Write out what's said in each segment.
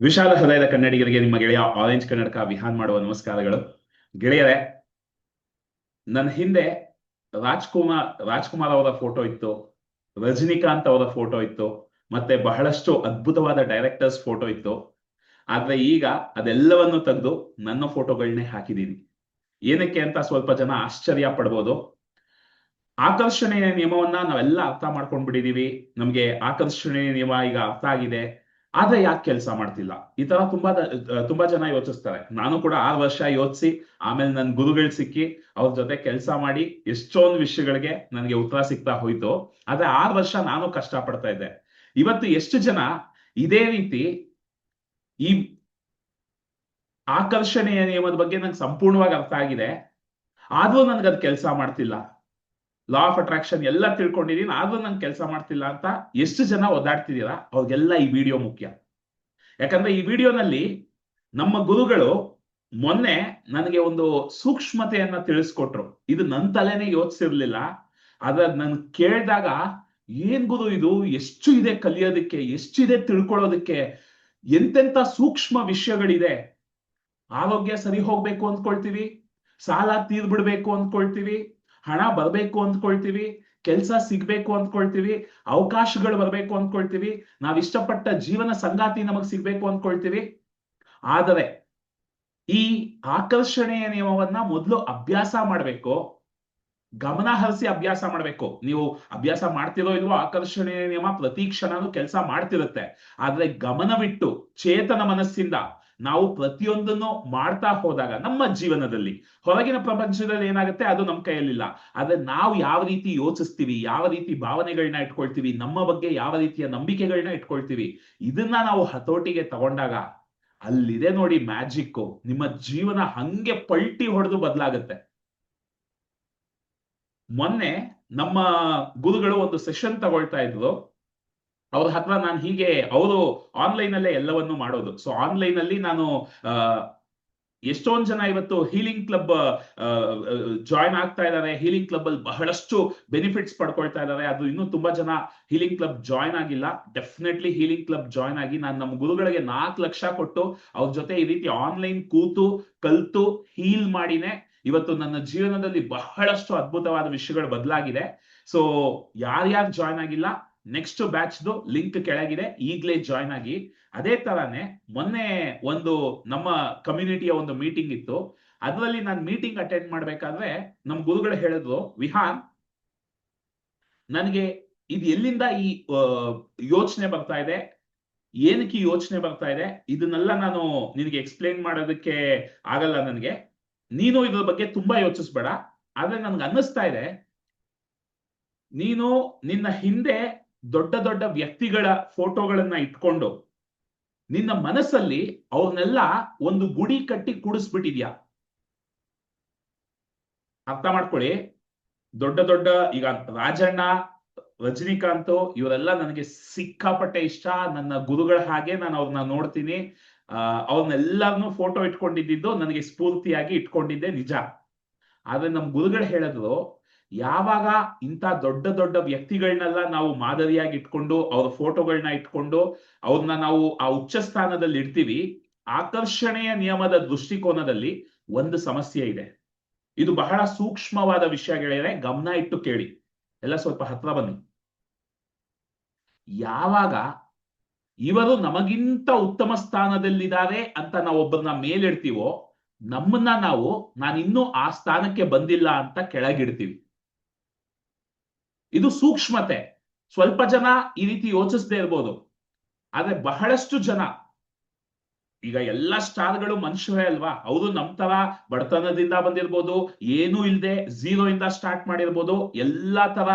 ವಿಶಾಲ ಹೃದಯದ ಕನ್ನಡಿಗರಿಗೆ ನಿಮ್ಮ ಗೆಳೆಯ ಆರೆಂಜ್ ಕನ್ನಡಕ ವಿಹಾನ್ ಮಾಡುವ ನಮಸ್ಕಾರಗಳು. ಗೆಳೆಯರೇ, ನನ್ನ ಹಿಂದೆ ರಾಜ್ಕುಮಾರ್ ರಾಜ್ಕುಮಾರ್ ಅವರ ಫೋಟೋ ಇತ್ತು, ರಜನಿಕಾಂತ್ ಅವರ ಫೋಟೋ ಇತ್ತು, ಮತ್ತೆ ಬಹಳಷ್ಟು ಅದ್ಭುತವಾದ ಡೈರೆಕ್ಟರ್ಸ್ ಫೋಟೋ ಇತ್ತು. ಆದ್ರೆ ಈಗ ಅದೆಲ್ಲವನ್ನು ತೆಗೆದು ನನ್ನ ಫೋಟೋಗಳನ್ನೇ ಹಾಕಿದ್ದೀನಿ. ಏನಕ್ಕೆ ಅಂತ ಸ್ವಲ್ಪ ಜನ ಆಶ್ಚರ್ಯ ಪಡ್ಬೋದು. ಆಕರ್ಷಣೆಯ ನಿಯಮವನ್ನ ನಾವೆಲ್ಲ ಅರ್ಥ ಮಾಡ್ಕೊಂಡ್ಬಿಟ್ಟಿದೀವಿ. ನಮ್ಗೆ ಆಕರ್ಷಣೆಯ ನಿಯಮ ಈಗ ಅರ್ಥ ಆಗಿದೆ. ಆದ್ರೆ ಯಾಕೆ ಕೆಲಸ ಮಾಡ್ತಿಲ್ಲ? ಈ ತರ ತುಂಬಾ ತುಂಬಾ ಜನ ಯೋಚಿಸ್ತಾರೆ. ನಾನು ಕೂಡ ಆರು ವರ್ಷ ಯೋಚಿಸಿ, ಆಮೇಲೆ ನನ್ ಗುರುಗಳು ಸಿಕ್ಕಿ ಅವ್ರ ಜೊತೆ ಕೆಲಸ ಮಾಡಿ ಎಷ್ಟೊಂದ್ ವಿಷಯಗಳಿಗೆ ನನಗೆ ಉತ್ತರ ಸಿಗ್ತಾ ಹೋಯ್ತು, ಆದ್ರೆ ಆರು ವರ್ಷ ನಾನು ಕಷ್ಟ ಪಡ್ತಾ ಇದ್ದೆ. ಇವತ್ತು ಎಷ್ಟು ಜನ ಇದೇ ರೀತಿ ಈ ಆಕರ್ಷಣೆಯ ನಿಯಮದ ಬಗ್ಗೆ ನಂಗೆ ಸಂಪೂರ್ಣವಾಗಿ ಅರ್ಥ ಆಗಿದೆ. ಆದ್ರೂ ನನ್ಗದ್ ಕೆಲಸ ಮಾಡ್ತಿಲ್ಲ. ಲಾ ಆಫ್ ಅಟ್ರಾಕ್ಷನ್ ಎಲ್ಲ ತಿಳ್ಕೊಂಡಿದೀನಿ, ಆದ್ರೂ ನಂಗೆ ಕೆಲಸ ಮಾಡ್ತಿಲ್ಲ ಅಂತ ಎಷ್ಟು ಜನ ಒದ್ದಾಡ್ತಿದ್ದೀರಾ ಅವ್ರಿಗೆಲ್ಲ ಈ ವಿಡಿಯೋ ಮುಖ್ಯ. ಯಾಕಂದ್ರೆ ಈ ವಿಡಿಯೋನಲ್ಲಿ ನಮ್ಮ ಗುರುಗಳು ಮೊನ್ನೆ ನನಗೆ ಒಂದು ಸೂಕ್ಷ್ಮತೆಯನ್ನ ತಿಳಿಸ್ಕೊಟ್ರು. ಇದು ನನ್ನ ತಲೆನೇ ಯೋಚಿಸಿರ್ಲಿಲ್ಲ. ಆದ್ರೆ ನನ್ ಕೇಳಿದಾಗ, ಏನ್ ಗುರು ಇದು? ಎಷ್ಟು ಇದೆ ಕಲಿಯೋದಕ್ಕೆ? ಎಷ್ಟಿದೆ ತಿಳ್ಕೊಳ್ಳೋದಕ್ಕೆ? ಎಂತೆಂತ ಸೂಕ್ಷ್ಮ ವಿಷಯಗಳಿದೆ? ಆರೋಗ್ಯ ಸರಿ ಹೋಗ್ಬೇಕು ಅಂದ್ಕೊಳ್ತೀವಿ? ಸಾಲ ತೀರ್ಬಿಡ್ಬೇಕು ಅಂದ್ಕೊಳ್ತೀವಿ? ಹಣ ಬರಬೇಕು ಅಂದ್ಕೊಳ್ತೀವಿ, ಕೆಲಸ ಸಿಗ್ಬೇಕು ಅಂದ್ಕೊಳ್ತೀವಿ, ಅವಕಾಶಗಳು ಬರಬೇಕು ಅಂದ್ಕೊಳ್ತೀವಿ, ನಾವ್ ಇಷ್ಟಪಟ್ಟ ಜೀವನ ಸಂಗಾತಿ ನಮಗ್ ಸಿಗ್ಬೇಕು ಅಂದ್ಕೊಳ್ತೀವಿ. ಆದರೆ ಈ ಆಕರ್ಷಣೆಯ ನಿಯಮವನ್ನ ಮೊದಲು ಅಭ್ಯಾಸ ಮಾಡ್ಬೇಕು, ಗಮನ ಹರಿಸಿ ಅಭ್ಯಾಸ ಮಾಡ್ಬೇಕು. ನೀವು ಅಭ್ಯಾಸ ಮಾಡ್ತಿರೋ ಇಲ್ವೋ ಆಕರ್ಷಣೆಯ ನಿಯಮ ಪ್ರತಿ ಕ್ಷಣನೂ ಕೆಲಸ ಮಾಡ್ತಿರುತ್ತೆ. ಆದ್ರೆ ಗಮನವಿಟ್ಟು ಚೇತನ ಮನಸ್ಸಿಂದ ನಾವು ಪ್ರತಿಯೊಂದನ್ನು ಮಾಡ್ತಾ ಹೋದಾಗ ನಮ್ಮ ಜೀವನದಲ್ಲಿ, ಹೊರಗಿನ ಪ್ರಪಂಚದಲ್ಲಿ ಏನಾಗುತ್ತೆ ಅದು ನಮ್ಮ ಕೈಯಲ್ಲಿಲ್ಲ. ಆದ್ರೆ ನಾವು ಯಾವ ರೀತಿ ಯೋಚಿಸ್ತೀವಿ, ಯಾವ ರೀತಿ ಭಾವನೆಗಳನ್ನ ಇಟ್ಕೊಳ್ತೀವಿ, ನಮ್ಮ ಬಗ್ಗೆ ಯಾವ ರೀತಿಯ ನಂಬಿಕೆಗಳನ್ನ ಇಟ್ಕೊಳ್ತೀವಿ, ಇದನ್ನ ನಾವು ಹತೋಟಿಗೆ ತಗೊಂಡಾಗ ಅಲ್ಲಿದೆ ನೋಡಿ ಮ್ಯಾಜಿಕ್ ನಿಮ್ಮ ಜೀವನ ಹಂಗೆ ಪಲ್ಟಿ ಹೊಡೆದು ಬದಲಾಗುತ್ತೆ. ಮೊನ್ನೆ ನಮ್ಮ ಗುರುಗಳು ಒಂದು ಸೆಷನ್ ತಗೊಳ್ತಾ ಇದ್ರು. ಅವ್ರ ಹತ್ರ ನಾನು ಹೀಗೆ ಅವರು ಆನ್ಲೈನ್ ಅಲ್ಲೇ ಎಲ್ಲವನ್ನು ಮಾಡೋದು. ಸೊ ಆನ್ಲೈನ್ ಅಲ್ಲಿ ನಾನು ಎಷ್ಟೊಂದ್ ಜನ ಇವತ್ತು ಹೀಲಿಂಗ್ ಕ್ಲಬ್ ಜಾಯ್ನ್ ಆಗ್ತಾ ಇದ್ದಾರೆ ಹೀಲಿಂಗ್ ಕ್ಲಬ್ ಅಲ್ಲಿ ಬಹಳಷ್ಟು ಬೆನಿಫಿಟ್ಸ್ ಪಡ್ಕೊಳ್ತಾ ಇದ್ದಾರೆ ಅದು ಇನ್ನೂ ತುಂಬಾ ಜನ ಹೀಲಿಂಗ್ ಕ್ಲಬ್ ಜಾಯ್ನ್ ಆಗಿಲ್ಲ. ಡೆಫಿನೆಟ್ಲಿ ಹೀಲಿಂಗ್ ಕ್ಲಬ್ ಜಾಯ್ನ್ ಆಗಿ ನಾನು ನಮ್ಮ ಗುರುಗಳಿಗೆ ನಾಲ್ಕು ಲಕ್ಷ ಕೊಟ್ಟು ಅವ್ರ ಜೊತೆ ಈ ರೀತಿ ಆನ್ಲೈನ್ ಕೂತು, ಕಲ್ತು, ಹೀಲ್ ಮಾಡಿನೇ ಇವತ್ತು ನನ್ನ ಜೀವನದಲ್ಲಿ ಬಹಳಷ್ಟು ಅದ್ಭುತವಾದ ವಿಷಯಗಳು ಬದಲಾಗಿದೆ. ಸೊ ಯಾರ್ಯಾರು ಜಾಯ್ನ್ ಆಗಿಲ್ಲ ನೆಕ್ಸ್ಟ್ ಬ್ಯಾಚ್ದು ಲಿಂಕ್ ಕೆಳಗಿದೆ, ಈಗಲೇ ಜಾಯ್ನ್ ಆಗಿ. ಅದೇ ತರಾನೇ ಮೊನ್ನೆ ಒಂದು ನಮ್ಮ ಕಮ್ಯುನಿಟಿಯ ಒಂದು ಮೀಟಿಂಗ್ ಇತ್ತು. ಅದರಲ್ಲಿ ನಾನು ಮೀಟಿಂಗ್ ಅಟೆಂಡ್ ಮಾಡ್ಬೇಕಾದ್ರೆ ನಮ್ ಗುರುಗಳು ಹೇಳಿದ್ರು, ವಿಹಾನ್, ನನಗೆ ಇದು ಎಲ್ಲಿಂದ ಈ ಯೋಚನೆ ಬರ್ತಾ ಇದೆ? ಏನಕ್ಕೆ ಯೋಚನೆ ಬರ್ತಾ ಇದೆ? ಇದನ್ನೆಲ್ಲ ನಾನು ನಿನಗೆ ಎಕ್ಸ್ಪ್ಲೇನ್ ಮಾಡೋದಕ್ಕೆ ಆಗಲ್ಲ ನನಗೆ. ನೀನು ಇದ್ರ ಬಗ್ಗೆ ತುಂಬಾ ಯೋಚಿಸ್ಬೇಡ. ಆದ್ರೆ ನನ್ಗೆ ಅನ್ನಿಸ್ತಾ ಇದೆ, ನೀನು ನಿನ್ನ ಹಿಂದೆ ದೊಡ್ಡ ದೊಡ್ಡ ವ್ಯಕ್ತಿಗಳ ಫೋಟೋಗಳನ್ನ ಇಟ್ಕೊಂಡು ನಿನ್ನ ಮನಸ್ಸಲ್ಲಿ ಅವ್ರನ್ನೆಲ್ಲ ಒಂದು ಗುಡಿ ಕಟ್ಟಿ ಕೂಡಿಸ್ಬಿಟ್ಟಿದ್ಯಾ? ಅರ್ಥ ಮಾಡ್ಕೊಳ್ಳಿ. ದೊಡ್ಡ ದೊಡ್ಡ ಈಗ ರಾಜಣ್ಣ, ರಜನಿಕಾಂತ್, ಇವರೆಲ್ಲ ನನಗೆ ಸಿಕ್ಕಾಪಟ್ಟೆ ಇಷ್ಟ. ನನ್ನ ಗುರುಗಳ ಹಾಗೆ ನಾನು ಅವ್ರನ್ನ ನೋಡ್ತೀನಿ. ಅಹ್ ಅವ್ರನ್ನೆಲ್ಲರನ್ನು ಫೋಟೋ ಇಟ್ಕೊಂಡಿದ್ದು ನನಗೆ ಸ್ಫೂರ್ತಿಯಾಗಿ ಇಟ್ಕೊಂಡಿದ್ದೆ ನಿಜ. ಆದ್ರೆ ನಮ್ ಗುರುಗಳು ಹೇಳಿದ್ರು ಯಾವಾಗ ಇಂಥ ದೊಡ್ಡ ದೊಡ್ಡ ವ್ಯಕ್ತಿಗಳನ್ನೆಲ್ಲ ನಾವು ಮಾದರಿಯಾಗಿ ಇಟ್ಕೊಂಡು ಅವ್ರ ಫೋಟೋಗಳನ್ನ ಇಟ್ಕೊಂಡು ಅವ್ರನ್ನ ನಾವು ಆ ಉಚ್ಚ ಸ್ಥಾನದಲ್ಲಿ ಇಡ್ತೀವಿ, ಆಕರ್ಷಣೆಯ ನಿಯಮದ ದೃಷ್ಟಿಕೋನದಲ್ಲಿ ಒಂದು ಸಮಸ್ಯೆ ಇದೆ. ಇದು ಬಹಳ ಸೂಕ್ಷ್ಮವಾದ ವಿಷಯಗಳಿದೆ ಗಮನ ಇಟ್ಟು ಕೇಳಿ. ಎಲ್ಲ ಸ್ವಲ್ಪ ಹತ್ರ ಬನ್ನಿ. ಯಾವಾಗ ಇವರು ನಮಗಿಂತ ಉತ್ತಮ ಸ್ಥಾನದಲ್ಲಿದ್ದಾರೆ ಅಂತ ನಾವು ಒಬ್ಬರನ್ನ ಮೇಲಿಡ್ತೀವೋ, ನಮ್ಮನ್ನ ನಾವು ನಾನಿನ್ನೂ ಆ ಸ್ಥಾನಕ್ಕೆ ಬಂದಿಲ್ಲ ಅಂತ ಕೆಳಗಿಡ್ತೀವಿ. ಇದು ಸೂಕ್ಷ್ಮತೆ. ಸ್ವಲ್ಪ ಜನ ಈ ರೀತಿ ಯೋಚಿಸದೇ ಇರ್ಬೋದು. ಆದ್ರೆ ಬಹಳಷ್ಟು ಜನ, ಈಗ ಎಲ್ಲ ಸ್ಟಾರ್ಗಳು ಮನುಷ್ಯರೇ ಅಲ್ವಾ? ಅವರು ನಮ್ ತರ ಬಡತನದಿಂದ ಬಂದಿರ್ಬೋದು, ಏನೂ ಇಲ್ಲದೆ ಝೀರೋ ಇಂದ ಸ್ಟಾರ್ಟ್ ಮಾಡಿರ್ಬೋದು. ಎಲ್ಲಾ ತರ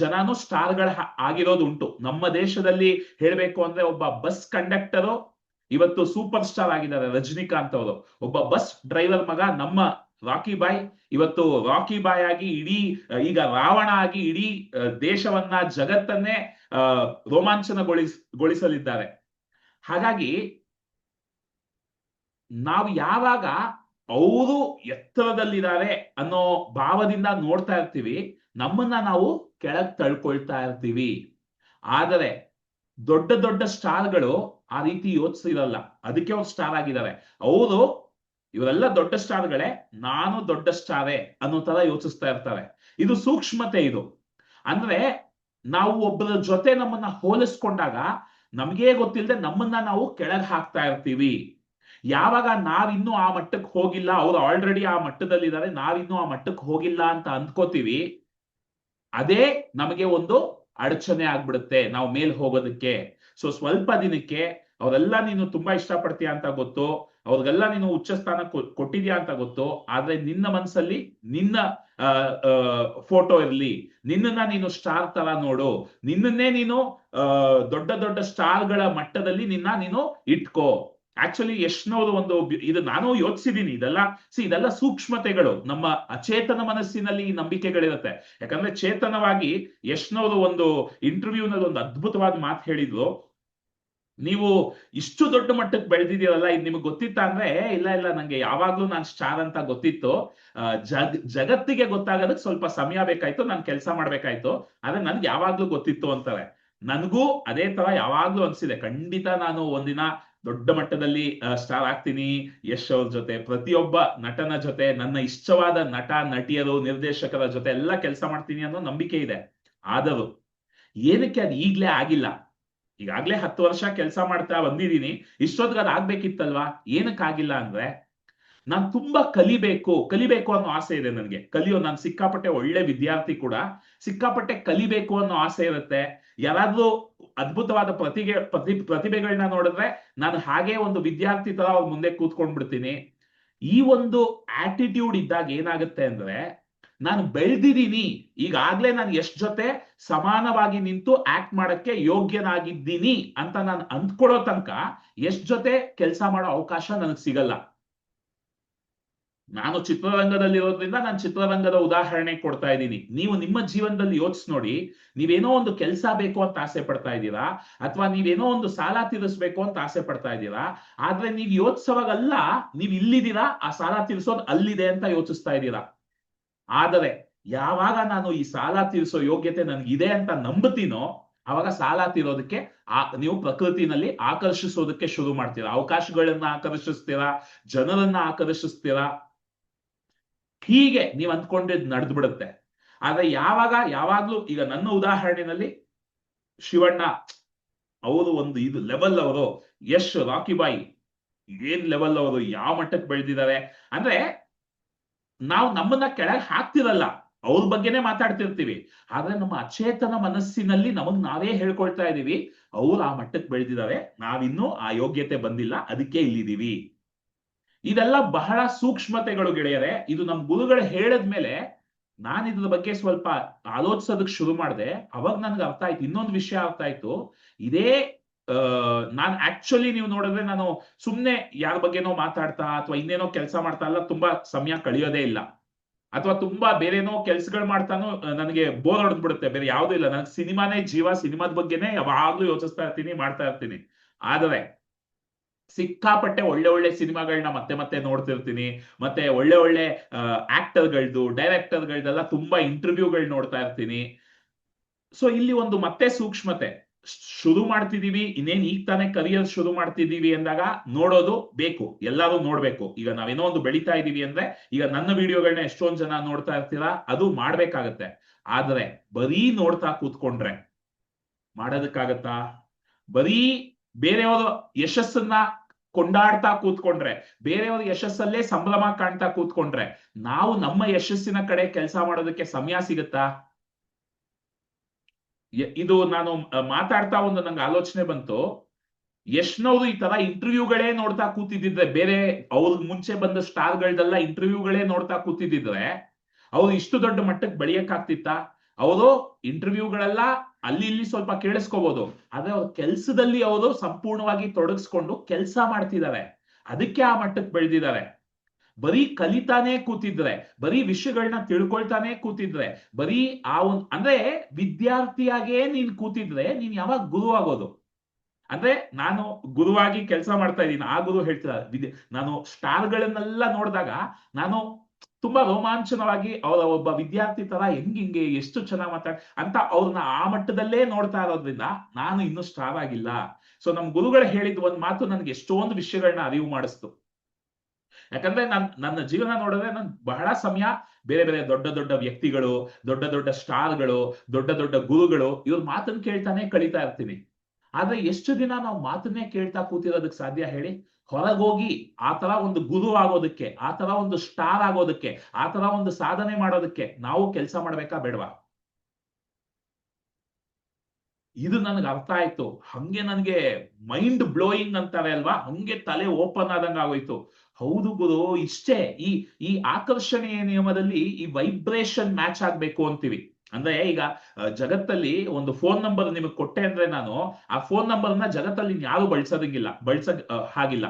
ಜನನು ಸ್ಟಾರ್ಗಳ ಆಗಿರೋದು ಉಂಟು ನಮ್ಮ ದೇಶದಲ್ಲಿ ಹೇಳ್ಬೇಕು ಅಂದ್ರೆ ಒಬ್ಬ ಬಸ್ ಕಂಡಕ್ಟರು, ಇವತ್ತು ಸೂಪರ್ ಸ್ಟಾರ್ ಆಗಿದ್ದಾರೆ ರಜನಿಕಾಂತ್ ಅವರು. ಒಬ್ಬ ಬಸ್ ಡ್ರೈವರ್ ಮಗ ನಮ್ಮ ರಾಕಿ ಬಾಯ್ ಇವತ್ತು ರಾಕಿ ಬಾಯ್ ಆಗಿ ಇಡೀ, ಈಗ ರಾವಣ ಆಗಿ ಇಡೀ ದೇಶವನ್ನ, ಜಗತ್ತನ್ನೇ ರೋಮಾಂಚನಗೊಳಿಸ್ ಗೊಳಿಸಲಿದ್ದಾರೆ ಹಾಗಾಗಿ ನಾವು ಯಾವಾಗ ಅವರು ಎತ್ತರದಲ್ಲಿದ್ದಾರೆ ಅನ್ನೋ ಭಾವದಿಂದ ನೋಡ್ತಾ ಇರ್ತೀವಿ, ನಮ್ಮನ್ನ ನಾವು ಕೆಳಗ್ ತಳ್ಕೊಳ್ತಾ ಇರ್ತೀವಿ. ಆದರೆ ದೊಡ್ಡ ದೊಡ್ಡ ಸ್ಟಾರ್ಗಳು ಆ ರೀತಿ ಯೋಚಿಸಿರಲ್ಲ. ಅದಕ್ಕೆ ಅವ್ರು ಸ್ಟಾರ್ ಆಗಿದ್ದಾರೆ. ಅವರು ಇವರೆಲ್ಲ ದೊಡ್ಡ ಸ್ಟಾರ್ಗಳೇ, ನಾನು ದೊಡ್ಡ ಸ್ಟಾರೇ ಅನ್ನೋ ತರ ಯೋಚಿಸ್ತಾ ಇರ್ತಾರೆ. ಇದು ಸೂಕ್ಷ್ಮತೆ ಇದು. ಅಂದ್ರೆ ನಾವು ಒಬ್ಬರ ಜೊತೆ ನಮ್ಮನ್ನ ಹೋಲಿಸ್ಕೊಂಡಾಗ ನಮಗೇ ಗೊತ್ತಿಲ್ಲದೆ ನಮ್ಮನ್ನ ನಾವು ಕೆಳಗೆ ಹಾಕ್ತಾ ಇರ್ತೀವಿ. ಯಾವಾಗ ನಾವಿನ್ನೂ ಆ ಮಟ್ಟಕ್ಕೆ ಹೋಗಿಲ್ಲ, ಅವ್ರು ಆಲ್ರೆಡಿ ಆ ಮಟ್ಟದಲ್ಲಿದ್ದಾರೆ ನಾವಿನ್ನೂ ಆ ಮಟ್ಟಕ್ಕೆ ಹೋಗಿಲ್ಲ ಅಂತ ಅಂದ್ಕೋತೀವಿ, ಅದೇ ನಮಗೆ ಒಂದು ಅಡಚಣೆ ಆಗ್ಬಿಡುತ್ತೆ ನಾವು ಮೇಲ್ ಹೋಗೋದಕ್ಕೆ. ಸೊ ಸ್ವಲ್ಪ ದಿನಕ್ಕೆ ಅವರೆಲ್ಲ ನೀನು ತುಂಬಾ ಇಷ್ಟಪಡ್ತೀಯ ಅಂತ ಗೊತ್ತು ಅವ್ರಿಗೆಲ್ಲ ನೀನು ಉಚ್ಚ ಸ್ಥಾನ ಕೊಟ್ಟಿದ್ಯಾ ಅಂತ ಗೊತ್ತು, ಆದ್ರೆ ನಿನ್ನ ಮನಸ್ಸಲ್ಲಿ ನಿನ್ನ ಫೋಟೋ ಇರ್ಲಿ. ನಿನ್ನನ್ನ ನೀನು ಸ್ಟಾರ್ ತರ ನೋಡು. ನಿನ್ನನ್ನೇ ನೀನು ದೊಡ್ಡ ದೊಡ್ಡ ಸ್ಟಾರ್ಗಳ ಮಟ್ಟದಲ್ಲಿ ನಿನ್ನ ನೀನು ಇಟ್ಕೋ. ಆಕ್ಚುಲಿ ಯಶ್ನವರು ಒಂದು ಇದು ನಾನು ಯೋಚಿಸಿದೀನಿ ಇದೆಲ್ಲ. ಸಿ, ಇದೆಲ್ಲ ಸೂಕ್ಷ್ಮತೆಗಳು. ನಮ್ಮ ಅಚೇತನ ಮನಸ್ಸಿನಲ್ಲಿ ಈ ನಂಬಿಕೆಗಳಿರುತ್ತೆ. ಯಾಕಂದ್ರೆ ಚೇತನವಾಗಿ ಯಶ್ನವರು ಒಂದು ಇಂಟರ್ವ್ಯೂನಲ್ಲಿ ಒಂದು ಅದ್ಭುತವಾದ ಮಾತು ಹೇಳಿದ್ರು ನೀವು ಇಷ್ಟು ದೊಡ್ಡ ಮಟ್ಟಕ್ಕೆ ಬೆಳೆದಿದ್ದೀರಲ್ಲ, ಇದು ನಿಮಗೆ ಗೊತ್ತಿತ್ತ ಅಂದ್ರೆ ಇಲ್ಲ ಇಲ್ಲ, ನಂಗೆ ಯಾವಾಗ್ಲೂ ನಾನು ಸ್ಟಾರ್ ಅಂತ ಗೊತ್ತಿತ್ತು. ಜಗ್, ಜಗತ್ತಿಗೆ ಗೊತ್ತಾಗೋದಕ್ಕೆ ಸ್ವಲ್ಪ ಸಮಯ ಬೇಕಾಯ್ತು, ನಾನು ಕೆಲಸ ಮಾಡ್ಬೇಕಾಯ್ತು. ಆದ್ರೆ ನನ್ಗೆ ಯಾವಾಗ್ಲೂ ಗೊತ್ತಿತ್ತು ಅಂತಾರೆ. ನನಗೂ ಅದೇ ತರ ಯಾವಾಗ್ಲೂ ಅನ್ಸಿದೆ. ಖಂಡಿತ ನಾನು ಒಂದಿನ ದೊಡ್ಡ ಮಟ್ಟದಲ್ಲಿ ಸ್ಟಾರ್ ಆಗ್ತೀನಿ. ಯಶ್ ಅವ್ರ ಜೊತೆ, ಪ್ರತಿಯೊಬ್ಬ ನಟನ ಜೊತೆ, ನನ್ನ ಇಷ್ಟವಾದ ನಟ, ನಟಿಯರು, ನಿರ್ದೇಶಕರ ಜೊತೆ ಎಲ್ಲ ಕೆಲಸ ಮಾಡ್ತೀನಿ ಅನ್ನೋ ನಂಬಿಕೆ ಇದೆ. ಆದರೂ, ಏನಕ್ಕೆ ಅದು ಈಗ್ಲೇ ಆಗಿಲ್ಲ? ಈಗಾಗ್ಲೇ ಹತ್ತು ವರ್ಷ ಕೆಲಸ ಮಾಡ್ತಾ ಬಂದಿದ್ದೀನಿ. ಇಷ್ಟೊತ್ತಿಗೆ ಅದು ಆಗ್ಬೇಕಿತ್ತಲ್ವಾ? ಏನಕ್ಕಾಗಿಲ್ಲ ಅಂದ್ರೆ ನಾನು ತುಂಬಾ ಕಲಿಬೇಕು. ಕಲಿಬೇಕು ಅನ್ನೋ ಆಸೆ ಇದೆ ನನಗೆ. ಕಲಿಯೋ, ನಾನು ಸಿಕ್ಕಾಪಟ್ಟೆ ಒಳ್ಳೆ ವಿದ್ಯಾರ್ಥಿ ಕೂಡ. ಸಿಕ್ಕಾಪಟ್ಟೆ ಕಲಿಬೇಕು ಅನ್ನೋ ಆಸೆ ಇರುತ್ತೆ. ಯಾರಾದ್ರೂ ಅದ್ಭುತವಾದ ಪ್ರತಿಗೆ, ಪ್ರತಿ ಪ್ರತಿಭೆಗಳನ್ನ ನೋಡಿದ್ರೆ ನಾನು ಹಾಗೆ ಒಂದು ವಿದ್ಯಾರ್ಥಿ ತರ ಅವ್ರ ಮುಂದೆ ಕೂತ್ಕೊಂಡ್ಬಿಡ್ತೀನಿ. ಈ ಒಂದು ಆಟಿಟ್ಯೂಡ್ ಇದ್ದಾಗ ಏನಾಗುತ್ತೆ ಅಂದ್ರೆ ನಾನು ಬೆಳೆದಿದ್ದೀನಿ, ಈಗಾಗ್ಲೇ ನಾನು ಎಷ್ಟ್ ಜೊತೆ ಸಮಾನವಾಗಿ ನಿಂತು ಆಕ್ಟ್ ಮಾಡಕ್ಕೆ ಯೋಗ್ಯನಾಗಿದ್ದೀನಿ ಅಂತ ನಾನು ಅಂದ್ಕೊಳ್ಳೋ ತನಕ ಎಷ್ಟ್ ಜೊತೆ ಕೆಲಸ ಮಾಡೋ ಅವಕಾಶ ನನಗೆ ಸಿಗಲ್ಲ. ನಾನು ಚಿತ್ರರಂಗದಲ್ಲಿ ಇರೋದ್ರಿಂದ ನಾನು ಚಿತ್ರರಂಗದ ಉದಾಹರಣೆ ಕೊಡ್ತಾ ಇದ್ದೀನಿ. ನೀವು ನಿಮ್ಮ ಜೀವನದಲ್ಲಿ ಯೋಚಿಸಿ ನೋಡಿ, ನೀವೇನೋ ಒಂದು ಕೆಲಸ ಬೇಕು ಅಂತ ಆಸೆ ಪಡ್ತಾ ಇದ್ದೀರಾ, ಅಥವಾ ನೀವೇನೋ ಒಂದು ಸಾಲ ತೀರಿಸ್ಬೇಕು ಅಂತ ಆಸೆ ಪಡ್ತಾ ಇದ್ದೀರಾ, ಆದ್ರೆ ನೀವು ಯೋಚಿಸೋವಾಗಲ್ಲ, ನೀವ್ ಇಲ್ಲಿದ್ದೀರಾ, ಆ ಸಾಲ ತೀರಿಸೋದು ಅಲ್ಲಿದೆ ಅಂತ ಯೋಚಿಸ್ತಾ ಇದ್ದೀರಾ. ಆದರೆ ಯಾವಾಗ ನಾನು ಈ ಸಾಲ ತೀರಿಸೋ ಯೋಗ್ಯತೆ ನನ್ಗಿದೆ ಅಂತ ನಂಬುತ್ತೀನೋ, ಅವಾಗ ಸಾಲ ತೀರೋದಕ್ಕೆ ಆ, ನೀವು ಪ್ರಕೃತಿನಲ್ಲಿ ಆಕರ್ಷಿಸೋದಕ್ಕೆ ಶುರು ಮಾಡ್ತೀರಾ. ಅವಕಾಶಗಳನ್ನ ಆಕರ್ಷಿಸ್ತೀರಾ, ಜನರನ್ನ ಆಕರ್ಷಿಸ್ತೀರಾ? ಹೀಗೆ ನೀವು ಅಂದ್ಕೊಂಡಿದ್ ನಡೆದು ಬಿಡುತ್ತೆ ಆದ್ರೆ ಯಾವಾಗ, ಯಾವಾಗ್ಲೂ ಈಗ ನನ್ನ ಉದಾಹರಣೆಯಲ್ಲಿ ಶಿವಣ್ಣ, ಅವರು ಒಂದು ಇದು ಲೆವೆಲ್ ಅವರು, ಯಶ್ ರಾಕಿ ಬಾಯಿ ಏನ್ ಲೆವೆಲ್ ಅವರು, ಯಾವ ಮಟ್ಟಕ್ಕೆ ಬೆಳೆದಿದ್ದಾರೆ? ಅಂದ್ರೆ ನಾವು ನಮ್ಮನ್ನ ಕೆಳಗೆ ಹಾಕ್ತಿರಲ್ಲ, ಅವ್ರ ಬಗ್ಗೆನೆ ಮಾತಾಡ್ತಿರ್ತೀವಿ. ಆದ್ರೆ ನಮ್ಮ ಅಚೇತನ ಮನಸ್ಸಿನಲ್ಲಿ ನಮಗ್ ನಾವೇ ಹೇಳ್ಕೊಳ್ತಾ ಇದೀವಿ, ಅವ್ರು ಆ ಮಟ್ಟಕ್ಕೆ ಬೆಳೆದಿದ್ದಾರೆ ನಾವಿನ್ನೂ ಆ ಯೋಗ್ಯತೆ ಬಂದಿಲ್ಲ, ಅದಕ್ಕೆ ಇಲ್ಲಿದ್ದೀವಿ ಇದೆಲ್ಲ ಬಹಳ ಸೂಕ್ಷ್ಮತೆಗಳು ಗೆಳೆಯರೆ, ಇದು ನಮ್ ಗುರುಗಳು ಹೇಳದ್ಮೇಲೆ ನಾನು ಇದ್ರ ಬಗ್ಗೆ ಸ್ವಲ್ಪ ಆಲೋಚಿಸೋದಕ್ಕೆ ಶುರು ಮಾಡಿದೆ, ಅವಾಗ ನನ್ಗೆ ಅರ್ಥ ಆಯ್ತು, ಇನ್ನೊಂದು ವಿಷಯ ಅರ್ಥ ಆಯ್ತು. ಇದೇ ನಾನ್ ಆಕ್ಚುಲಿ ನೀವು ನೋಡಿದ್ರೆ ನಾನು ಸುಮ್ನೆ ಯಾರ ಬಗ್ಗೆನೋ ಮಾತಾಡ್ತಾ ಅಥವಾ ಇನ್ನೇನೋ ಕೆಲಸ ಮಾಡ್ತಾ ಇಲ್ಲ ತುಂಬಾ ಸಮಯ ಕಳಿಯೋದೇ ಇಲ್ಲ. ಅಥವಾ ತುಂಬಾ ಬೇರೆನೋ ಕೆಲ್ಸಗಳು ಮಾಡ್ತಾನು ನನಗೆ ಬೋರ್ ಹೊಡೆದ್ಬಿಡುತ್ತೆ. ಬೇರೆ ಯಾವ್ದು ಇಲ್ಲ. ನನಗೆ ಸಿನಿಮಾನೇ ಜೀವ, ಸಿನಿಮಾದ ಬಗ್ಗೆನೇ ಯಾವಾಗ್ಲೂ ಯೋಚಿಸ್ತಾ ಇರ್ತೀನಿ, ಮಾಡ್ತಾ ಇರ್ತೀನಿ. ಆದರೆ, ಸಿಕ್ಕಾಪಟ್ಟೆ ಒಳ್ಳೆ ಒಳ್ಳೆ ಸಿನಿಮಾಗಳನ್ನ ಮತ್ತೆ ಮತ್ತೆ ನೋಡ್ತಿರ್ತೀನಿ. ಮತ್ತೆ ಒಳ್ಳೆ ಒಳ್ಳೆ ಆಕ್ಟರ್ಗಳದ್ದು ಡೈರೆಕ್ಟರ್ಗಳದೆಲ್ಲ ತುಂಬಾ ಇಂಟರ್ವ್ಯೂಗಳು ನೋಡ್ತಾ ಇರ್ತೀನಿ. ಸೊ ಇಲ್ಲಿ ಒಂದು ಮತ್ತೆ ಸೂಕ್ಷ್ಮತೆ. ಶುರು ಮಾಡ್ತಿದೀವಿ, ಇನ್ನೇನ್ ಈಗ ತಾನೇ ಕರಿಯರ್ ಶುರು ಮಾಡ್ತಿದೀವಿ ಅಂದಾಗ ನೋಡೋದು ಬೇಕು, ಎಲ್ಲರೂ ನೋಡ್ಬೇಕು. ಈಗ ನಾವೇನೋ ಒಂದು ಬೆಳಿತಾ ಇದೀವಿ ಅಂದ್ರೆ ಈಗ ನನ್ನ ವಿಡಿಯೋಗಳನ್ನ ಎಷ್ಟೊಂದ್ ಜನ ನೋಡ್ತಾ ಇರ್ತೀರಾ, ಅದು ಮಾಡ್ಬೇಕಾಗತ್ತೆ. ಆದ್ರೆ ಬರೀ ನೋಡ್ತಾ ಕೂತ್ಕೊಂಡ್ರೆ ಮಾಡೋದಕ್ಕಾಗತ್ತಾ? ಬರೀ ಬೇರೆಯವರು ಯಶಸ್ಸನ್ನ ಕೊಂಡಾಡ್ತಾ ಕೂತ್ಕೊಂಡ್ರೆ ಬೇರೆಯವ್ರ ಯಶಸ್ಸಲ್ಲೇ ಸಂಭ್ರಮ ಕಾಣ್ತಾ ಕೂತ್ಕೊಂಡ್ರೆ, ನಾವು ನಮ್ಮ ಯಶಸ್ಸಿನ ಕಡೆ ಕೆಲಸ ಮಾಡೋದಕ್ಕೆ ಸಮಯ ಸಿಗುತ್ತಾ? ಇದು ನಾನು ಮಾತಾಡ್ತಾ ಒಂದು ನಂಗೆ ಆಲೋಚನೆ ಬಂತು. ಯಶ್ನವ್ರು ಈ ತರ ಇಂಟರ್ವ್ಯೂಗಳೇ ನೋಡ್ತಾ ಕೂತಿದ್ದಿದ್ರೆ, ಬೇರೆ ಅವ್ರಿಗೆ ಮುಂಚೆ ಬಂದ ಸ್ಟಾರ್ಗಳದೆಲ್ಲ ಇಂಟರ್ವ್ಯೂಗಳೇ ನೋಡ್ತಾ ಕೂತಿದ್ದಿದ್ರೆ, ಅವ್ರು ಇಷ್ಟು ದೊಡ್ಡ ಮಟ್ಟಕ್ಕೆ ಬೆಳೆಯಕ್ಕಾಗ್ತಿತ್ತ? ಅವರು ಇಂಟರ್ವ್ಯೂಗಳೆಲ್ಲ ಅಲ್ಲಿ ಇಲ್ಲಿ ಸ್ವಲ್ಪ ಕೇಳಿಸ್ಕೋಬಹುದು ಆದ್ರೆ ಅವ್ರ ಕೆಲ್ಸದಲ್ಲಿ ಅವರು ಸಂಪೂರ್ಣವಾಗಿ ತೊಡಗಿಸ್ಕೊಂಡು ಕೆಲಸ ಮಾಡ್ತಿದ್ದಾರೆ. ಅದಕ್ಕೆ ಆ ಮಟ್ಟಕ್ಕೆ ಬೆಳೆದಿದ್ದಾರೆ. ಬರೀ ಕಲಿತಾನೆ ಕೂತಿದ್ರೆ, ಬರೀ ವಿಷಯಗಳನ್ನ ತಿಳ್ಕೊಳ್ತಾನೆ ಕೂತಿದ್ರೆ, ಬರೀ ಆ ಒಂದ್, ಅಂದ್ರೆ ವಿದ್ಯಾರ್ಥಿಯಾಗೇ ನೀನ್ ಕೂತಿದ್ರೆ ನೀನ್ ಯಾವಾಗ ಗುರು ಆಗೋದು? ಅಂದ್ರೆ ನಾನು ಗುರುವಾಗಿ ಕೆಲಸ ಮಾಡ್ತಾ ಇದ್ದೀನಿ, ಆ ಗುರು ಹೇಳ್ತಾರೆ ವಿದ್ಯೆ, ನಾನು ಸ್ಟಾರ್ಗಳನ್ನೆಲ್ಲ ನೋಡಿದಾಗ ನಾನು ತುಂಬಾ ರೋಮಾಂಚನವಾಗಿ ಅವರ ಒಬ್ಬ ವಿದ್ಯಾರ್ಥಿ ತರ ಹೆಂಗ್ ಹಿಂಗೆ ಎಷ್ಟು ಚೆನ್ನಾಗಿ ಮಾತಾಡ, ಅಂತ ಅವ್ರನ್ನ ಆ ಮಟ್ಟದಲ್ಲೇ ನೋಡ್ತಾ ಇರೋದ್ರಿಂದ ನಾನು ಇನ್ನು ಸ್ಟಾರ್ ಆಗಿಲ್ಲ. ಸೊ ನಮ್ ಗುರುಗಳು ಹೇಳಿದ ಒಂದ್ ಮಾತು ನನ್ಗೆ ಎಷ್ಟೊಂದು ವಿಷಯಗಳನ್ನ ಅರಿವು ಮಾಡಿಸ್ತು. ಯಾಕಂದ್ರೆ ನನ್, ನನ್ನ ಜೀವನ ನೋಡಿದ್ರೆ ನನ್ ಬಹಳ ಸಮಯ ಬೇರೆ ಬೇರೆ ದೊಡ್ಡ ದೊಡ್ಡ ವ್ಯಕ್ತಿಗಳು, ದೊಡ್ಡ ದೊಡ್ಡ ಸ್ಟಾರ್ಗಳು, ದೊಡ್ಡ ದೊಡ್ಡ ಗುರುಗಳು ಇವ್ರ ಮಾತನ್ನ ಕೇಳ್ತಾನೆ ಕಳೀತಾ ಇರ್ತೀನಿ. ಆದ್ರೆ ಎಷ್ಟು ದಿನ ನಾವು ಮಾತನ್ನೇ ಕೇಳ್ತಾ ಕೂತಿರೋದಕ್ಕೆ ಸಾಧ್ಯ ಹೇಳಿ? ಹೊರಗೋಗಿ ಆ ತರ ಒಂದು ಗುರು ಆಗೋದಕ್ಕೆ, ಆ ತರ ಒಂದು ಸ್ಟಾರ್ ಆಗೋದಕ್ಕೆ, ಆ ತರ ಒಂದು ಸಾಧನೆ ಮಾಡೋದಕ್ಕೆ ನಾವು ಕೆಲಸ ಮಾಡ್ಬೇಕಾ ಬೇಡವಾ? ಇದು ನನಗೆ ಅರ್ಥ ಆಯ್ತು. ಹಂಗೆ ನನಗೆ ಮೈಂಡ್ ಬ್ಲೋಯಿಂಗ್ ಅಂತಾರೆ ಅಲ್ವಾ? ಹಂಗೆ ತಲೆ ಓಪನ್ ಆದಂಗ ಆಗೋಯ್ತು. ಹೌದು ಗುರು, ಇಷ್ಟೇ. ಈ ಈ ಆಕರ್ಷಣೆಯ ನಿಯಮದಲ್ಲಿ ಈ ವೈಬ್ರೇಷನ್ ಮ್ಯಾಚ್ ಆಗ್ಬೇಕು ಅಂತೀವಿ. ಅಂದ್ರೆ ಈಗ ಜಗತ್ತಲ್ಲಿ ಒಂದು ಫೋನ್ ನಂಬರ್ ನಿಮಗೆ ಕೊಟ್ಟೆ ಅಂದ್ರೆ ನಾನು ಆ ಫೋನ್ ನಂಬರ್ನ ಜಗತ್ತಲ್ಲಿ ಯಾರು ಬಳಸೋದಂಗಿಲ್ಲ, ಬಳಸ ಹಾಗಿಲ್ಲ.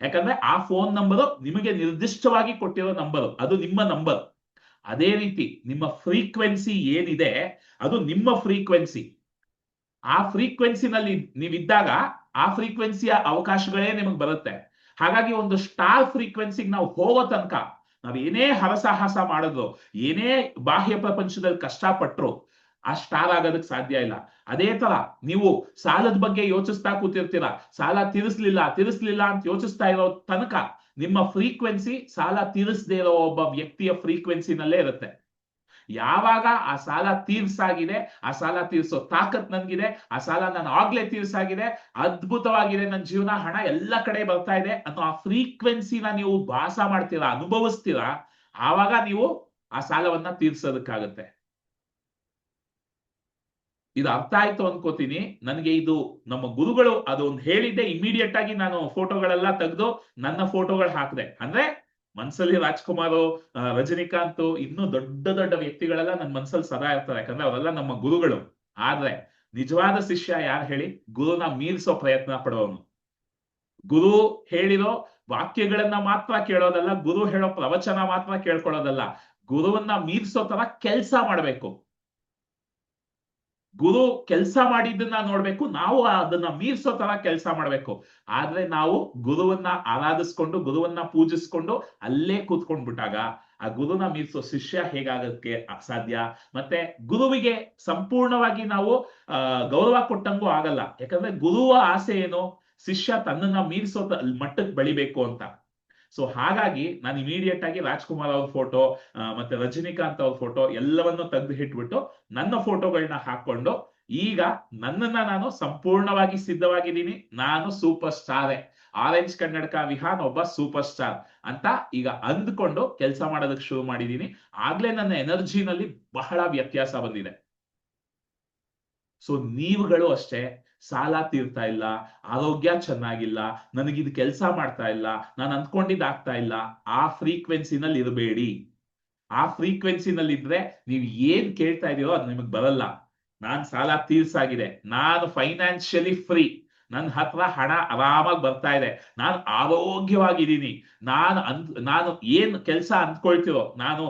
ಯಾಕಂದ್ರೆ ಆ ಫೋನ್ ನಂಬರ್ ನಿಮಗೆ ನಿರ್ದಿಷ್ಟವಾಗಿ ಕೊಟ್ಟಿರೋ ನಂಬರ್ ಅದು ನಿಮ್ಮ ನಂಬರ್ ಅದೇ ರೀತಿ ನಿಮ್ಮ ಫ್ರೀಕ್ವೆನ್ಸಿ ಏನಿದೆ, ಅದು ನಿಮ್ಮ ಫ್ರೀಕ್ವೆನ್ಸಿ ಆ ಫ್ರೀಕ್ವೆನ್ಸಿನಲ್ಲಿ ನೀವಿದ್ದಾಗ ಆ ಫ್ರೀಕ್ವೆನ್ಸಿಯ ಅವಕಾಶಗಳೇ ನಿಮಗೆ ಬರುತ್ತೆ. ಹಾಗಾಗಿ ಒಂದು ಸ್ಟಾರ್ ಫ್ರೀಕ್ವೆನ್ಸಿಗೆ ನಾವು ಹೋಗೋ ತನಕ ನಾವ್ ಏನೇ ಹರಸಾಹಸ ಮಾಡಿದ್ರು, ಏನೇ ಬಾಹ್ಯ ಪ್ರಪಂಚದಲ್ಲಿ ಕಷ್ಟಪಟ್ರು ಆ ಸ್ಟಾರ್ ಆಗೋದಕ್ಕೆ ಸಾಧ್ಯ ಇಲ್ಲ. ಅದೇ ತರ ನೀವು ಸಾಲದ ಬಗ್ಗೆ ಯೋಚಿಸ್ತಾ ಕೂತಿರ್ತೀರ, ಸಾಲ ತೀರಿಸ್ಲಿಲ್ಲ ತೀರಿಸ್ಲಿಲ್ಲ ಅಂತ ಯೋಚಿಸ್ತಾ ಇರೋ ತನಕ ನಿಮ್ಮ ಫ್ರೀಕ್ವೆನ್ಸಿ ಸಾಲ ತೀರಿಸದೇ ಇರೋ ಒಬ್ಬ ವ್ಯಕ್ತಿಯ ಫ್ರೀಕ್ವೆನ್ಸಿನಲ್ಲೇ ಇರುತ್ತೆ. ಯಾವಾಗ ಆ ಸಾಲ ತೀರ್ಸಾಗಿದೆ, ಆ ಸಾಲ ತೀರ್ಸೋ ತಾಕತ್ ನನ್ಗಿದೆ, ಆ ಸಾಲ ನಾನು ಆಗ್ಲೇ ತೀರ್ಸಾಗಿದೆ, ಅದ್ಭುತವಾಗಿದೆ ನನ್ನ ಜೀವನ, ಹಣ ಎಲ್ಲ ಕಡೆ ಬರ್ತಾ ಇದೆ ಅನ್ನೋ ಆ ಫ್ರೀಕ್ವೆನ್ಸಿನ ನೀವು ಭಾಸ ಮಾಡ್ತೀರಾ, ಅನುಭವಿಸ್ತೀರಾ, ಆವಾಗ ನೀವು ಆ ಸಾಲವನ್ನ ತೀರ್ಸೋದಕ್ಕಾಗತ್ತೆ. ಇದು ಅರ್ಥ ಆಯ್ತು ಅನ್ಕೋತೀನಿ. ನನಗೆ ಇದು ನಮ್ಮ ಗುರುಗಳು ಅದು ಒಂದು ಹೇಳಿದ್ದೆ ಇಮಿಡಿಯೇಟ್ ಆಗಿ ನಾನು ಫೋಟೋಗಳೆಲ್ಲ ತೆಗೆದು ನನ್ನ ಫೋಟೋಗಳು ಹಾಕಿದೆ. ಅಂದ್ರೆ ಮನ್ಸಲ್ಲಿ ರಾಜ್ಕುಮಾರ್ ರಜನಿಕಾಂತ್ ಇನ್ನೂ ದೊಡ್ಡ ದೊಡ್ಡ ವ್ಯಕ್ತಿಗಳೆಲ್ಲ ನನ್ನ ಮನ್ಸಲ್ಲಿ ಸದಾ ಇರ್ತಾರೆ. ಯಾಕಂದ್ರೆ ಅವರೆಲ್ಲ ನಮ್ಮ ಗುರುಗಳು. ಆದ್ರೆ ನಿಜವಾದ ಶಿಷ್ಯ ಯಾರು ಹೇಳಿ? ಗುರುನ ಮೀರಿಸೋ ಪ್ರಯತ್ನ ಪಡೋನು ಗುರು ಹೇಳಿರೋ ವಾಕ್ಯಗಳನ್ನ ಮಾತ್ರ ಕೇಳೋದಲ್ಲ, ಗುರು ಹೇಳೋ ಪ್ರವಚನ ಮಾತ್ರ ಕೇಳ್ಕೊಳ್ಳೋದಲ್ಲ. ಗುರುವನ್ನ ಮೀರಿಸೋ ತರ ಕೆಲ್ಸ ಮಾಡ್ಬೇಕು. ಗುರು ಕೆಲಸ ಮಾಡಿದ್ದನ್ನ ನೋಡ್ಬೇಕು, ನಾವು ಅದನ್ನ ಮೀರ್ಸೋ ತರ ಕೆಲಸ ಮಾಡ್ಬೇಕು. ಆದ್ರೆ ನಾವು ಗುರುವನ್ನ ಆರಾಧಿಸ್ಕೊಂಡು, ಗುರುವನ್ನ ಪೂಜಿಸ್ಕೊಂಡು ಅಲ್ಲೇ ಕೂತ್ಕೊಂಡ್ಬಿಟ್ಟಾಗ ಆ ಗುರುನ ಮೀರ್ಸೋ ಶಿಷ್ಯ ಹೇಗಾಗಕ್ಕೆ ಸಾಧ್ಯ ಮತ್ತೆ ಗುರುವಿಗೆ ಸಂಪೂರ್ಣವಾಗಿ ನಾವು ಗೌರವ ಕೊಟ್ಟಂಗೂ ಆಗಲ್ಲ. ಯಾಕಂದ್ರೆ ಗುರುವ ಆಸೆ ಏನು? ಶಿಷ್ಯ ತನ್ನನ್ನ ಮೀರಿಸೋ ಮಟ್ಟಕ್ಕೆ ಬೆಳಿಬೇಕು ಅಂತ. ಸೊ ಹಾಗಾಗಿ ನಾನು ಇಮಿಡಿಯೇಟ್ ಆಗಿ ರಾಜ್ಕುಮಾರ್ ಅವ್ರ ಫೋಟೋ ಮತ್ತೆ ರಜನಿಕಾಂತ್ ಅವ್ರ ಫೋಟೋ ಎಲ್ಲವನ್ನು ತೆಗೆದು ಇಟ್ಬಿಟ್ಟು ನನ್ನ ಫೋಟೋಗಳನ್ನ ಹಾಕೊಂಡು ಈಗ ನನ್ನನ್ನ ನಾನು ಸಂಪೂರ್ಣವಾಗಿ ಸಿದ್ಧವಾಗಿದ್ದೀನಿ. ನಾನು ಸೂಪರ್ ಸ್ಟಾರೇ ಆರೆಂಜ್ ಕನ್ನಡಕ ವಿಹಾನ್ ಒಬ್ಬ ಸೂಪರ್ ಸ್ಟಾರ್ ಅಂತ ಈಗ ಅಂದ್ಕೊಂಡು ಕೆಲಸ ಮಾಡೋದಕ್ಕೆ ಶುರು ಮಾಡಿದ್ದೀನಿ. ಆಗ್ಲೇ ನನ್ನ ಎನರ್ಜಿನಲ್ಲಿ ಬಹಳ ವ್ಯತ್ಯಾಸ ಬಂದಿದೆ. ಸೊ ನೀವುಗಳು ಅಷ್ಟೇ. ಸಾಲ ತೀರ್ತಾ ಇಲ್ಲ, ಆರೋಗ್ಯ ಚೆನ್ನಾಗಿಲ್ಲ ನನಗಿದು ಕೆಲಸ ಮಾಡ್ತಾ ಇಲ್ಲ, ನಾನು ಅನ್ಕೊಂಡಿದ್ದಾಗ್ತಾ ಆಗ್ತಾ ಇಲ್ಲ, ಆ ಫ್ರೀಕ್ವೆನ್ಸಿನಲ್ಲಿ ಇರಬೇಡಿ. ಆ ಫ್ರೀಕ್ವೆನ್ಸಿನಲ್ಲಿ ಇದ್ರೆ ನೀವು ಏನ್ ಕೇಳ್ತಾ ಇದೀರೋ ಅದು ನಿಮಗ್ ಬರಲ್ಲ. ನಾನ್ ಸಾಲ ತೀರ್ಸಾಗಿದೆ, ನಾನು ಫೈನಾನ್ಷಿಯಲಿ ಫ್ರೀ ನನ್ನ ಹತ್ರ ಹಣ ಆರಾಮಾಗಿ ಬರ್ತಾ ಇದೆ. ನಾನು ಆರೋಗ್ಯವಾಗಿದ್ದೀನಿ. ನಾನು ಅಂದ್, ನಾನು ಏನ್ ಕೆಲಸ ಅಂದ್ಕೊಳ್ತಿರೋ, ನಾನು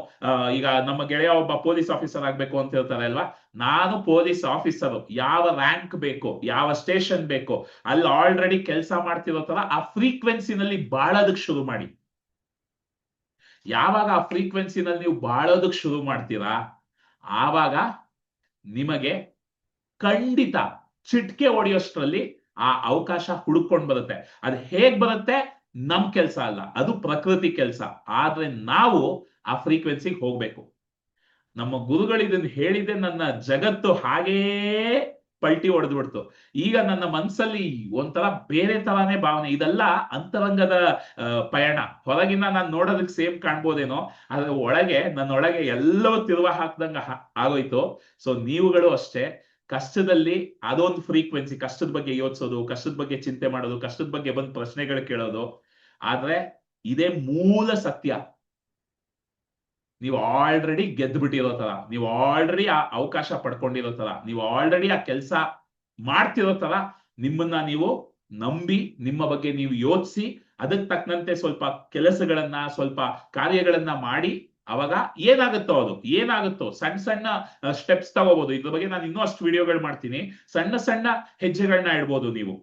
ಈಗ ನಮ್ಮ ಗೆಳೆಯ ಒಬ್ಬ ಪೊಲೀಸ್ ಆಫೀಸರ್ ಆಗ್ಬೇಕು ಅಂತ ಹೇಳ್ತಾರೆ ಅಲ್ವಾ? ನಾನು ಪೊಲೀಸ್ ಆಫೀಸರ್. ಯಾವ ರ್ಯಾಂಕ್ ಬೇಕು, ಯಾವ ಸ್ಟೇಷನ್ ಬೇಕು, ಅಲ್ಲಿ ಆಲ್ರೆಡಿ ಕೆಲಸ ಮಾಡ್ತಿರೋ ತರ ಆ ಫ್ರೀಕ್ವೆನ್ಸಿನಲ್ಲಿ ಬಾಳೋದಕ್ಕೆ ಶುರು ಮಾಡಿ. ಯಾವಾಗ ಆ ಫ್ರೀಕ್ವೆನ್ಸಿನಲ್ಲಿ ನೀವು ಬಾಳೋದಕ್ಕೆ ಶುರು ಮಾಡ್ತೀರಾ? ಆವಾಗ ನಿಮಗೆ ಖಂಡಿತ ಚಿಟ್ಕೆ ಹೊಡೆಯೋಷ್ಟ್ರಲ್ಲಿ ಆ ಅವಕಾಶ ಹುಡುಕೊಂಡ್ ಬರುತ್ತೆ. ಅದು ಹೇಗ್ ಬರುತ್ತೆ? ನಮ್ ಕೆಲ್ಸ ಅಲ್ಲ. ಅದು ಪ್ರಕೃತಿ ಕೆಲಸ. ಆದ್ರೆ ನಾವು ಆ ಫ್ರೀಕ್ವೆನ್ಸಿಗೆ ಹೋಗ್ಬೇಕು. ನಮ್ಮ ಗುರುಗಳು ಇದನ್ನ ಹೇಳಿದೆ ನನ್ನ ಜಗತ್ತು ಹಾಗೇ ಪಲ್ಟಿ ಹೊಡೆದ್ಬಿಡ್ತು ಈಗ ನನ್ನ ಮನ್ಸಲ್ಲಿ ಒಂಥರ ಬೇರೆ ತರಾನೇ ಭಾವನೆ. ಇದೆಲ್ಲ ಅಂತರಂಗದ ಪಯಣ. ಹೊರಗಿನ ನಾನು ನೋಡೋದಕ್ಕೆ ಸೇಮ್ ಕಾಣ್ಬೋದೇನೋ, ಆದ್ರೆ ಒಳಗೆ ನನ್ನೊಳಗೆ ಎಲ್ಲವೂ ತಿರುವ ಹಾಕ್ದಂಗ ಆಗೋಯ್ತು. ಸೊ ನೀವುಗಳು ಅಷ್ಟೇ. ಕಷ್ಟದಲ್ಲಿ ಅದೊಂದು ಫ್ರೀಕ್ವೆನ್ಸಿ ಕಷ್ಟದ ಬಗ್ಗೆ ಯೋಚಿಸೋದು, ಕಷ್ಟದ ಬಗ್ಗೆ ಚಿಂತೆ ಮಾಡೋದು, ಕಷ್ಟದ ಬಗ್ಗೆ ಬಂದು ಪ್ರಶ್ನೆಗಳು ಕೇಳೋದು. ಆದ್ರೆ ಇದೇ ಮೂಲ ಸತ್ಯ. ನೀವು ಆಲ್ರೆಡಿ ಗೆದ್ದು ಬಿಟ್ಟಿರೋ ತರ ನೀವು ಆಲ್ರೆಡಿ ಆ ಅವಕಾಶ ಪಡ್ಕೊಂಡಿರೋ ತರ ನೀವು ಆಲ್ರೆಡಿ ಆ ಕೆಲಸ ಮಾಡ್ತಿರೋ ತರ ನಿಮ್ಮನ್ನ ನೀವು ನಂಬಿ, ನಿಮ್ಮ ಬಗ್ಗೆ ನೀವು ಯೋಚಿಸಿ ಅದಕ್ಕೆ ತಕ್ಕಂತೆ ಸ್ವಲ್ಪ ಕೆಲಸಗಳನ್ನ, ಸ್ವಲ್ಪ ಕಾರ್ಯಗಳನ್ನ ಮಾಡಿ ಅವಾಗ ಏನಾಗುತ್ತೋ ಅದು, ಏನಾಗುತ್ತೋ, ಸಣ್ಣ ಸಣ್ಣ ಸ್ಟೆಪ್ಸ್ ತಗೋಬಹುದು ಇದ್ರ ಬಗ್ಗೆ ನಾನು ಇನ್ನೂ ಅಷ್ಟು ವಿಡಿಯೋಗಳು ಮಾಡ್ತೀನಿ. ಸಣ್ಣ ಸಣ್ಣ ಹೆಜ್ಜೆಗಳನ್ನ ಇಡ್ಬೋದು ನೀವು.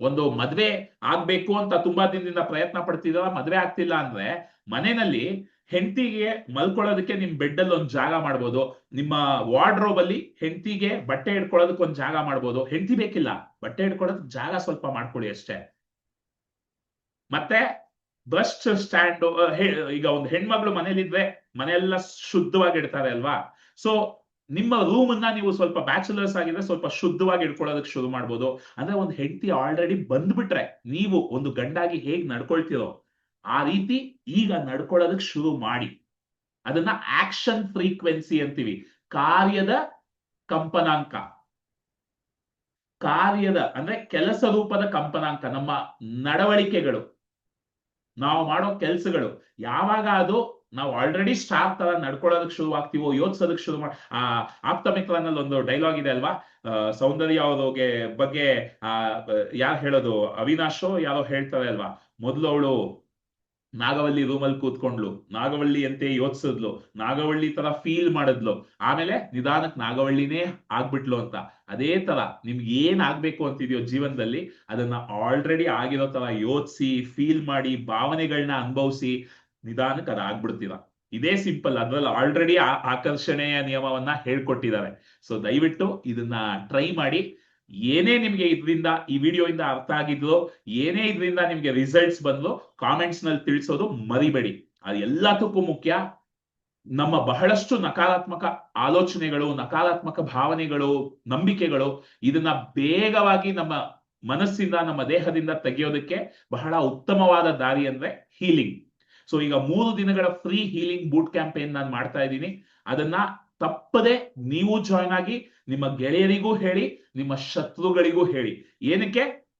ಒಂದು ಮದ್ವೆ ಆಗ್ಬೇಕು ಅಂತ ತುಂಬಾ ದಿನದಿಂದ ಪ್ರಯತ್ನ ಪಡ್ತಿದ್ರ ಮದ್ವೆ ಆಗ್ತಿಲ್ಲ ಅಂದ್ರೆ ಮನೆಯಲ್ಲಿ ಹೆಂಡತಿಗೆ ಮಲ್ಕೊಳ್ಳೋದಕ್ಕೆ ನಿಮ್ ಬೆಡ್ ಅಲ್ಲಿ ಒಂದು ಜಾಗ ಮಾಡ್ಬೋದು. ನಿಮ್ಮ ವಾರ್ಡ್ರೋಬ್ ಅಲ್ಲಿ ಹೆಂಡತಿಗೆ ಬಟ್ಟೆ ಇಡ್ಕೊಳ್ಳೋದಕ್ಕೆ ಒಂದು ಜಾಗ ಮಾಡ್ಬೋದು. ಹೆಂಡತಿ ಬೇಕಿಲ್ಲ, ಬಟ್ಟೆ ಇಡ್ಕೊಳ್ಳೋದಕ್ಕೆ ಜಾಗ ಸ್ವಲ್ಪ ಮಾಡ್ಕೊಳ್ಳಿ ಅಷ್ಟೇ. ಮತ್ತೆ ಬ್ರಷ್ ಸ್ಟ್ಯಾಂಡ್ ಈಗ ಒಂದು ಹೆಣ್ಮಗಳು ಮನೇಲಿದ್ರೆ ಮನೆಯೆಲ್ಲ ಶುದ್ಧವಾಗಿ ಇಡ್ತಾರೆ ಅಲ್ವಾ? ಸೊ ನಿಮ್ಮ ರೂಮ್ ಅನ್ನ ನೀವು ಸ್ವಲ್ಪ ಬ್ಯಾಚುಲರ್ಸ್ ಆಗಿದ್ರೆ ಸ್ವಲ್ಪ ಶುದ್ಧವಾಗಿ ಇಟ್ಕೊಳ್ಳೋದಕ್ಕೆ ಶುರು ಮಾಡ್ಬೋದು. ಅಂದ್ರೆ ಒಂದು ಹೆಂಡತಿ ಆಲ್ರೆಡಿ ಬಂದ್ಬಿಟ್ರೆ ನೀವು ಒಂದು ಗಂಡಾಗಿ ಹೇಗ್ ನಡ್ಕೊಳ್ತಿರೋ ಆ ರೀತಿ ಈಗ ನಡ್ಕೊಳ್ಳೋದಕ್ಕೆ ಶುರು ಮಾಡಿ. ಅದನ್ನ ಆಕ್ಷನ್ ಫ್ರೀಕ್ವೆನ್ಸಿ ಅಂತೀವಿ. ಕಾರ್ಯದ ಕಂಪನಾಂಕ. ಕಾರ್ಯದ ಅಂದ್ರೆ ಕೆಲಸ ರೂಪದ ಕಂಪನಾಂಕ, ನಮ್ಮ ನಡವಳಿಕೆಗಳು. ನಾವು ಮಾಡೋ ಕೆಲಸಗಳು. ಯಾವಾಗ ಅದು ನಾವು ಆಲ್ರೆಡಿ ಸ್ಟಾರ್ ತರ ನಡ್ಕೊಳ್ಳೋದಕ್ಕೆ ಶುರು ಆಗ್ತೀವೋ ಯೋಚಿಸೋದಕ್ಕೆ ಶುರು ಮಾಡಿ ಆ ಆಪ್ತ ಮಿತ್ರನಲ್ಲಿ ಒಂದು ಡೈಲಾಗ್ ಇದೆ ಅಲ್ವಾ? ಸೌಂದರ್ಯ ಅವ್ರಿಗೆ ಬಗ್ಗೆ, ಆ, ಯಾರು ಹೇಳೋದು? ಅವಿನಾಶೋ ಯಾರೋ ಹೇಳ್ತಾರೆ ಅಲ್ವಾ? ಮೊದಲು ಅವಳು ನಾಗವಲ್ಲಿ ರೂಮಲ್ಲಿ ಕೂತ್ಕೊಂಡ್ಲು. ನಾಗವಳ್ಳಿ ಅಂತೆ ಯೋಚಿಸಿದ್ಲು. ನಾಗವಳ್ಳಿ ತರ ಫೀಲ್ ಮಾಡಿದ್ಲು. ಆಮೇಲೆ ನಿಧಾನಕ್ ನಾಗವಳ್ಳಿನೇ ಆಗ್ಬಿಟ್ಲು ಅಂತ. ಅದೇ ತರ ನಿಮ್ಗೆ ಏನ್ ಆಗ್ಬೇಕು ಅಂತಿದ್ಯೋ ಜೀವನದಲ್ಲಿ, ಅದನ್ನ ಆಲ್ರೆಡಿ ಆಗಿರೋ ತರ ಯೋಚಿಸಿ ಫೀಲ್ ಮಾಡಿ ಭಾವನೆಗಳನ್ನ ಅನುಭವಿಸಿ ನಿಧಾನಕ್ಕೆ ಅದ್ ಆಗ್ಬಿಡ್ತೀರ. ಇದೇ ಸಿಂಪಲ್ ಅದ್ರಲ್ಲಿ ಆಲ್ರೆಡಿ ಆಕರ್ಷಣೆಯ ನಿಯಮವನ್ನ ಹೇಳ್ಕೊಟ್ಟಿದ್ದಾರೆ. ಸೊ ದಯವಿಟ್ಟು ಇದನ್ನ ಟ್ರೈ ಮಾಡಿ ಏನೇ ನಿಮ್ಗೆ ಇದರಿಂದ ಈ ವಿಡಿಯೋಯಿಂದ ಅರ್ಥ ಆಗಿದ್ಲು, ಏನೇ ಇದರಿಂದ ನಿಮ್ಗೆ ರಿಸಲ್ಟ್ಸ್ ಬಂದ್ಲು ಕಾಮೆಂಟ್ಸ್ನಲ್ಲಿ ತಿಳಿಸೋದು ಮರಿಬೇಡಿ. ಅದು ಎಲ್ಲದಕ್ಕೂ ಮುಖ್ಯ. ನಮ್ಮ ಬಹಳಷ್ಟು ನಕಾರಾತ್ಮಕ ಆಲೋಚನೆಗಳು, ನಕಾರಾತ್ಮಕ ಭಾವನೆಗಳು, ನಂಬಿಕೆಗಳು ಇದನ್ನ ಬೇಗವಾಗಿ ನಮ್ಮ ಮನಸ್ಸಿಂದ, ನಮ್ಮ ದೇಹದಿಂದ ತೆಗೆಯೋದಕ್ಕೆ ಬಹಳ ಉತ್ತಮವಾದ ದಾರಿ ಅಂದ್ರೆ ಹೀಲಿಂಗ್ ಸೊ ಈಗ ಮೂರು ದಿನಗಳ ಫ್ರೀ ಹೀಲಿಂಗ್ ಬೂಟ್ ಕ್ಯಾಂಪೇನ್ ನಾನು ಮಾಡ್ತಾ ಇದ್ದೀನಿ. ಅದನ್ನ ತಪ್ಪದೆ ನೀವು ಜಾಯ್ನ್ ಆಗಿ ನಿಮ್ಮ ಗೆಳೆಯರಿಗೂ ಹೇಳಿ, ನಿಮ್ಮ ಶತ್ರುಗಳಿಗೂ ಹೇಳಿ. ಏನಕ್ಕೆ?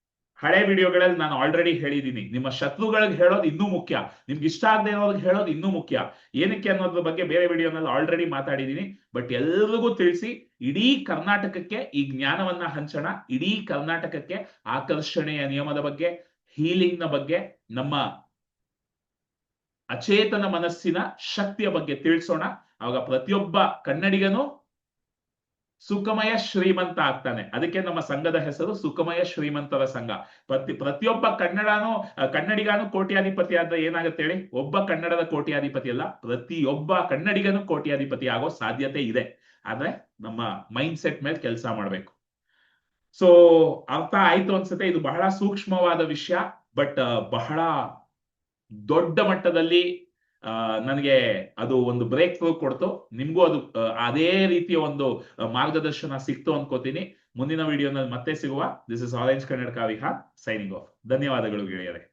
ಹಳೆ ವಿಡಿಯೋಗಳಲ್ಲಿ ನಾನು ಆಲ್ರೆಡಿ ಹೇಳಿದ್ದೀನಿ. ನಿಮ್ಮ ಶತ್ರುಗಳಿಗೆ ಹೇಳೋದು ಇನ್ನೂ ಮುಖ್ಯ. ನಿಮ್ಗೆ ಇಷ್ಟ ಆಗದೆ ಇರೋರಿಗೆ ಹೇಳೋದು ಇನ್ನೂ ಮುಖ್ಯ. ಏನಕ್ಕೆ ಅನ್ನೋದ್ರ ಬಗ್ಗೆ ಬೇರೆ ವಿಡಿಯೋನಲ್ಲಿ ಆಲ್ರೆಡಿ ಮಾತಾಡಿದ್ದೀನಿ. ಬಟ್ ಎಲ್ರಿಗೂ ತಿಳಿಸಿ, ಇಡೀ ಕರ್ನಾಟಕಕ್ಕೆ ಈ ಜ್ಞಾನವನ್ನ ಹಂಚೋಣ. ಇಡೀ ಕರ್ನಾಟಕಕ್ಕೆ ಆಕರ್ಷಣೆಯ ನಿಯಮದ ಬಗ್ಗೆ ಹೀಲಿಂಗ್ನ ಬಗ್ಗೆ, ನಮ್ಮ ಅಚೇತನ ಮನಸ್ಸಿನ ಶಕ್ತಿಯ ಬಗ್ಗೆ ತಿಳಿಸೋಣ. ಅವಾಗ ಪ್ರತಿಯೊಬ್ಬ ಕನ್ನಡಿಗನು ಸುಖಮಯ ಶ್ರೀಮಂತ ಆಗ್ತಾನೆ. ಅದಕ್ಕೆ ನಮ್ಮ ಸಂಘದ ಹೆಸರು ಸುಖಮಯ ಶ್ರೀಮಂತರ ಸಂಘ. ಪ್ರತಿ, ಪ್ರತಿಯೊಬ್ಬ ಕನ್ನಡನು ಕನ್ನಡಿಗಾನು ಕೋಟ್ಯಾಧಿಪತಿ ಆದ್ರೆ ಏನಾಗುತ್ತೆ ಹೇಳಿ? ಒಬ್ಬ ಕನ್ನಡದ ಕೋಟ್ಯಾಧಿಪತಿ ಅಲ್ಲ, ಪ್ರತಿಯೊಬ್ಬ ಕನ್ನಡಿಗನು ಕೋಟ್ಯಾಧಿಪತಿ ಆಗೋ ಸಾಧ್ಯತೆ ಇದೆ. ಆದ್ರೆ ನಮ್ಮ ಮೈಂಡ್ ಸೆಟ್ ಮೇಲೆ ಕೆಲಸ ಮಾಡ್ಬೇಕು. ಸೊ ಅರ್ಥ ಆಯ್ತು ಅನ್ಸುತ್ತೆ. ಇದು ಬಹಳ ಸೂಕ್ಷ್ಮವಾದ ವಿಷಯ ಬಟ್ ಬಹಳ ದೊಡ್ಡ ಮಟ್ಟದಲ್ಲಿ ನನಗೆ ಅದು ಒಂದು ಬ್ರೇಕ್ ಥ್ರೂ ಕೊಡ್ತು. ನಿಮ್ಗೂ ಅದು ಅದೇ ರೀತಿಯ ಒಂದು ಮಾರ್ಗದರ್ಶನ ಸಿಕ್ತು ಅನ್ಕೋತೀನಿ. ಮುಂದಿನ ವಿಡಿಯೋನಲ್ಲಿ ಮತ್ತೆ ಸಿಗುವ. ದಿಸ್ ಇಸ್ ಆರೆಂಜ್ ಕನ್ನಡಕ ವಿಹಾರ್ ಸೈನಿಂಗ್ ಆಫ್ ಧನ್ಯವಾದಗಳು ಗೆಳೆಯರೆ.